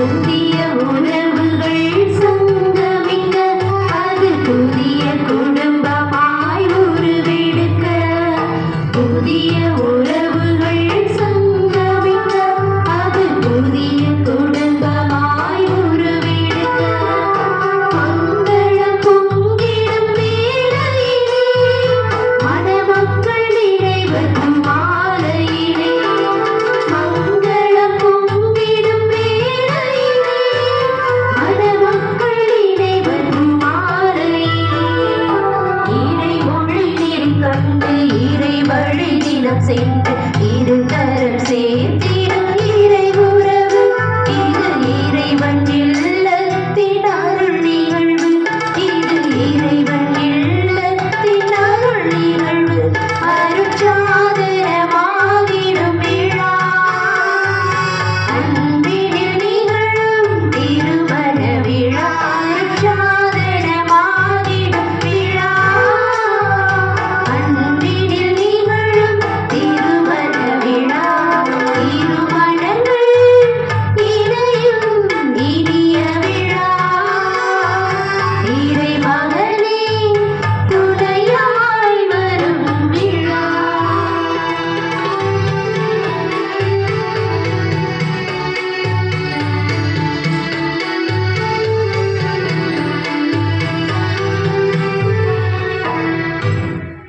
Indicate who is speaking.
Speaker 1: Oh. செய்து